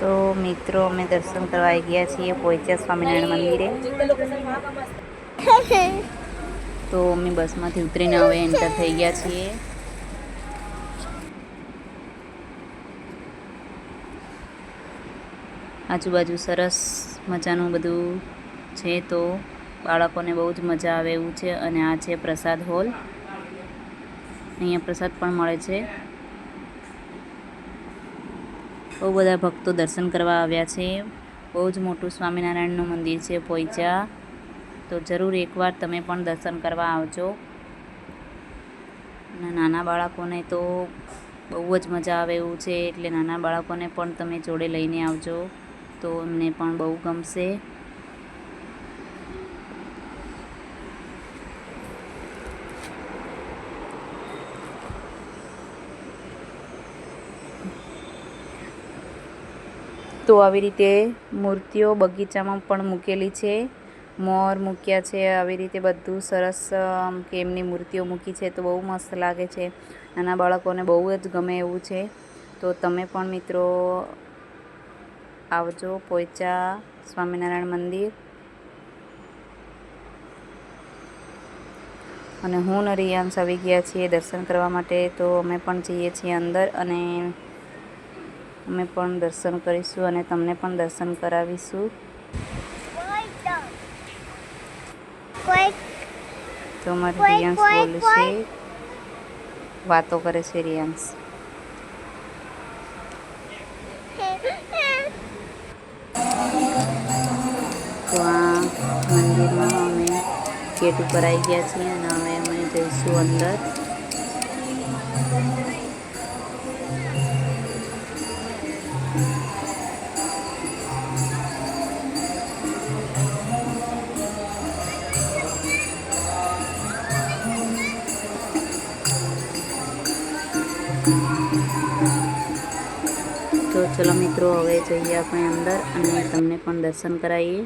તો મિત્રો, અમે દર્શન કરવા ગયા છીએ પોઈચા સ્વામિનારાયણ મંદિરે. તો અમે બસમાંથી ઉતરીને હવે એન્ટર થઈ ગયા છીએ. આજુબાજુ સરસ મજાનું બધું છે તો બાળકોને બહુ જ મજા આવે એવું છે અને આ છે પ્રસાદ હોલ. અહીંયા પ્રસાદ પણ મળે છે. બહુ બધા ભક્તો દર્શન કરવા આવ્યા છે. બહુ જ મોટું સ્વામિનારાયણનું મંદિર છે પોઈચા. તો જરૂર એકવાર તમે પણ દર્શન કરવા આવજો. અને નાના બાળકોને તો બહુ જ મજા આવે એવું છે. એટલે નાના બાળકોને પણ તમે જોડે લઈને આવજો. તો એમને પણ બહુ ગમશે. તો આવી રીતે મૂર્તિઓ બગીચામાં પણ મૂકેલી છે. મોર મૂક્યા છે, આવી રીતે બધું સરસ કે એમની મૂર્તિઓ મૂકી છે તો બહુ મસ્ત લાગે છે. નાના બાળકોને બહુ જ ગમે એવું છે. તો તમે પણ મિત્રો આવજો પોઈચા સ્વામિનારાયણ મંદિર. અને હું ને રિયાંશ આવી ગયા છીએ દર્શન કરવા માટે તો અમે પણ જઈએ છીએ અંદર અને અમે પણ દર્શન કરીશું અને તમને પણ દર્શન કરાવીશું. તો અમારે રિયાંશ બોલે છે વાતો કરે છે રિયાન્સ. તો આ મંદિરમાં અમે ગેટ ઉપર આવી ગયા છીએ અને હવે અમે જઈશું અંદર. ચલો મિત્રો, હવે જઈએ આપણે અંદર અને તમને પણ દર્શન કરાવીએ.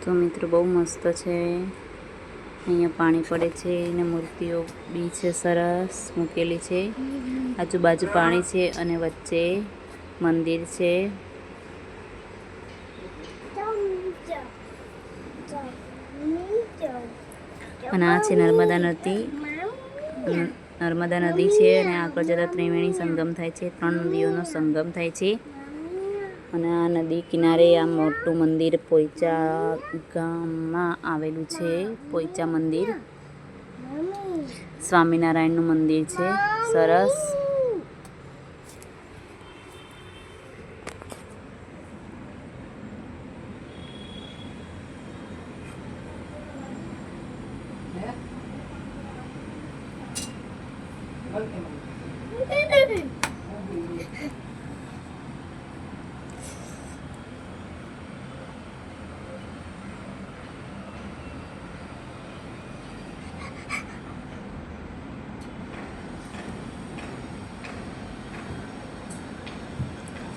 તો મિત્રો, બહુ મસ્ત છે. અહીંયા પાણી પડે છે અને મૂર્તિઓ બી છે સરસ મૂકેલી છે. આજુબાજુ પાણી છે અને વચ્ચે મંદિર છે. અને આ છે નર્મદા નદી. નર્મદા નદી છે અને આગળ જતાં ત્રિવેણી સંગમ થાય છે. ત્રણ નદીઓનો સંગમ થાય છે. અને આ નદી કિનારે આ મોટું મંદિર પોઈચા ગામમાં આવેલું છે. પોઈચા મંદિર. સ્વામિનારાયણનું મંદિર છે. સરસ.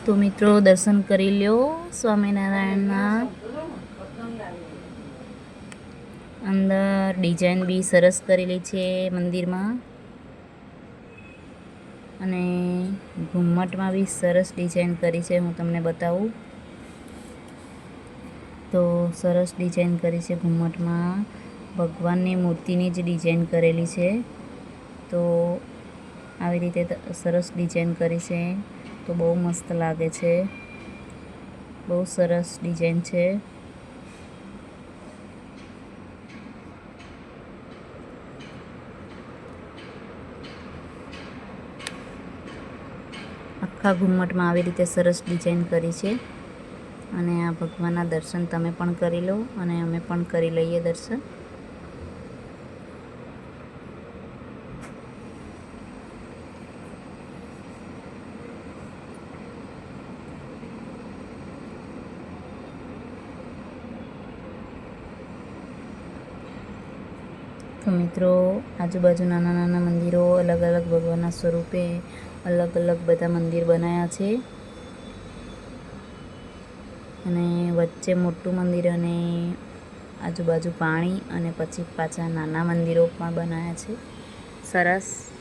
તો મિત્રો, દર્શન કરી લ્યો સ્વામિનારાયણના. અંદર ડિઝાઇન બી સરસ કરેલી છે મંદિરમાં. અને ઘુમ્મટમાં બી સરસ ડિઝાઇન કરી છે, હું તમને બતાવું. તો સરસ ડિઝાઇન કરી છે ઘુમ્મટમાં. ભગવાનની મૂર્તિની જ ડિઝાઇન કરેલી છે. તો આવી રીતે સરસ ડિઝાઇન કરી છે. તો બહુ મસ્ત લાગે છે. બહુ સરસ ડિઝાઇન છે. આખા ઘુમ્મટમાં આવી રીતે સરસ ડિઝાઇન કરી છે. અને આ ભગવાનના દર્શન તમે પણ કરી લો અને અમે પણ કરી લઈએ દર્શન. તો મિત્રો, આજુબાજુ નાના નાના મંદિરો, અલગ અલગ ભગવાનના સ્વરૂપે અલગ અલગ બધા મંદિર બનાવ્યા છે. અને વચ્ચે મોટું મંદિર અને આજુબાજુ પાણી અને પછી પાછા નાના મંદિરો પણ બનાવ્યા છે. સરસ.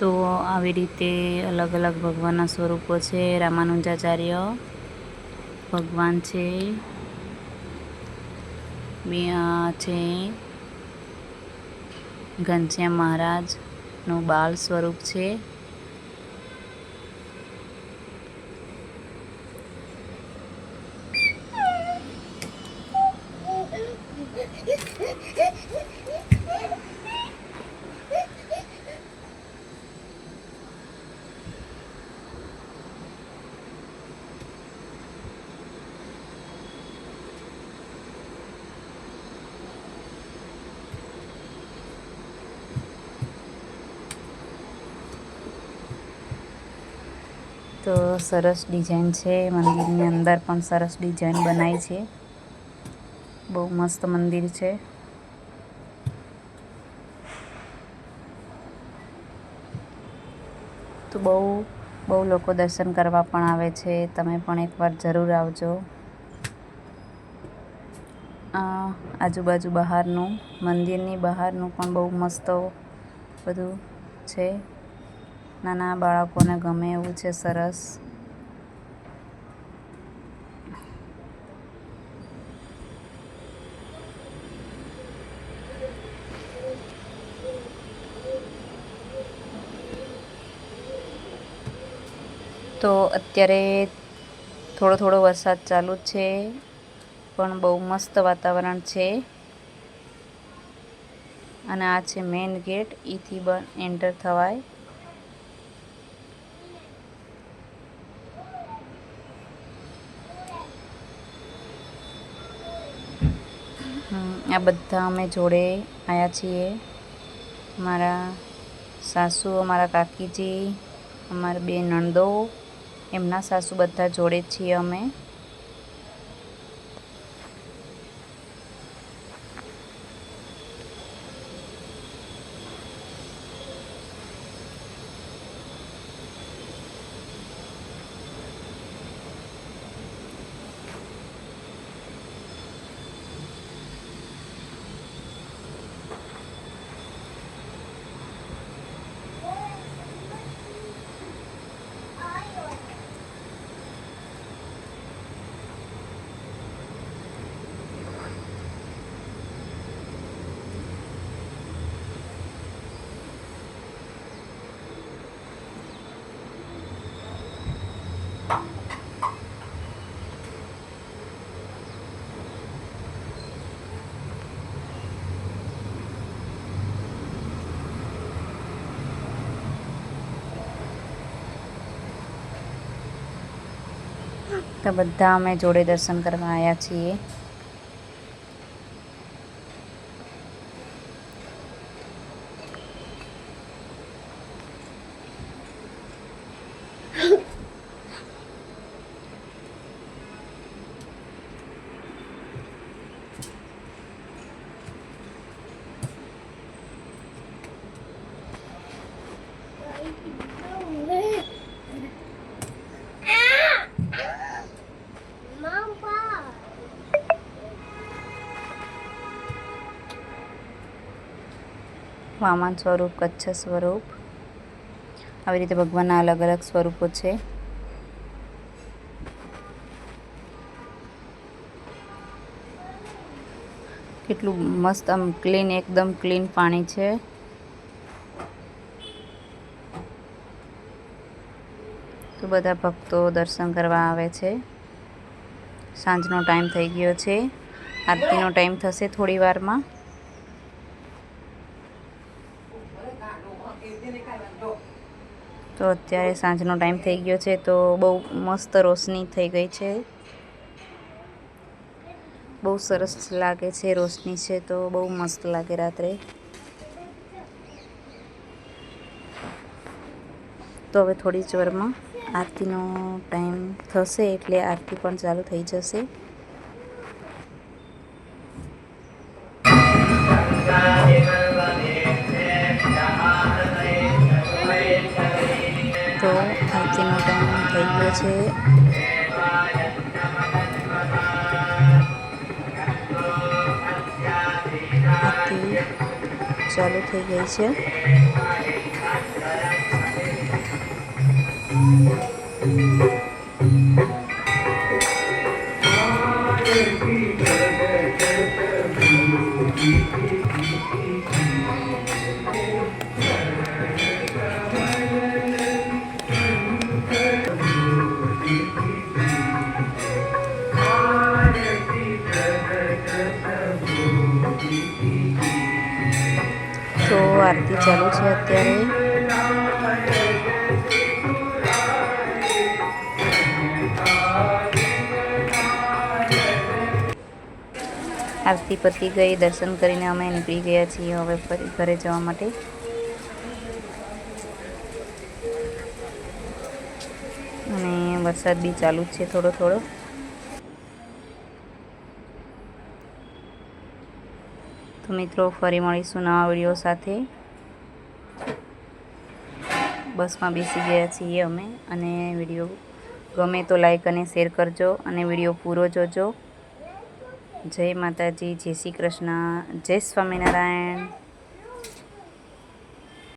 તો આવી રીતે અલગ અલગ ભગવાનના સ્વરૂપો છે. રામાનુજાચાર્ય ભગવાન છે. બે આ છે. ઘનશ્યામ મહારાજનું બાળ સ્વરૂપ છે. તો સરસ ડિઝાઇન છે. મંદિરની અંદર પણ સરસ ડિઝાઇન બનાવી છે. બહુ મસ્ત મંદિર છે. તો બહુ બહુ લોકો દર્શન કરવા પણ આવે છે. તમે પણ એકવાર જરૂર આવજો. આજુબાજુ બહારનું, મંદિરની બહારનું પણ બહુ મસ્ત બધું છે. નાના બાળકોને ગમે એવું છે સરસ. તો અત્યારે થોડો થોડો વરસાદ ચાલુ છે, પણ બહુ મસ્ત વાતાવરણ છે. અને આ છે મેઇન ગેટ એથી બન એન્ટર થવાય. આ બધા અમે જોડે આવ્યા છીએ. મારા સાસુ, અમારા કાકીજી, અમારા બે નણંદો, એમના સાસુ બધા જોડે છીએ અમે. તો બધા અમે જોડે દર્શન કરવા આવ્યા છીએ. વામન સ્વરૂપ, કચ્છ સ્વરૂપ. આવી રીતે ભગવાનના અલગ અલગ સ્વરૂપો છે. કેટલું મસ્ત આમ ક્લીન એકદમ ક્લીન પાણી છે. તો બધા ભક્તો દર્શન કરવા આવે છે. સાંજનો ટાઈમ થઈ ગયો છે. આરતીનો ટાઈમ થશે થોડી વારમાં. તો અત્યારે સાંજનો ટાઈમ થઈ ગયો છે તો બહુ મસ્ત રોશની થઈ ગઈ છે. બહુ સરસ લાગે છે રોશની છે તો બહુ મસ્ત લાગે રાત્રે. તો હવે થોડી જ વારમાં આરતીનો ટાઈમ થશે એટલે આરતી પણ ચાલુ થઈ જશે. તો આરતીનો ટાઈમ થઈ ગયો છે આરતી ચાલુ થઈ ગઈ છે તો આરતી ચાલુ છે અત્યારે. આરતી પતી ગઈ, દર્શન કરીને અમે નીકળી ગયા છીએ હવે ફરી ઘરે જવા માટે. અને વરસાદ બી ચાલુ જ છે થોડો થોડો. તો મિત્રો, ફરી મળીશું નવા વીડિયો સાથે. બસમાં બેસી ગયા છીએ અમે અને વીડિયો ગમે તો લાઈક અને શેર કરજો અને વીડિયો પૂરો જોજો. જય માતાજી, જય શ્રી કૃષ્ણ, જય સ્વામિનારાયણ.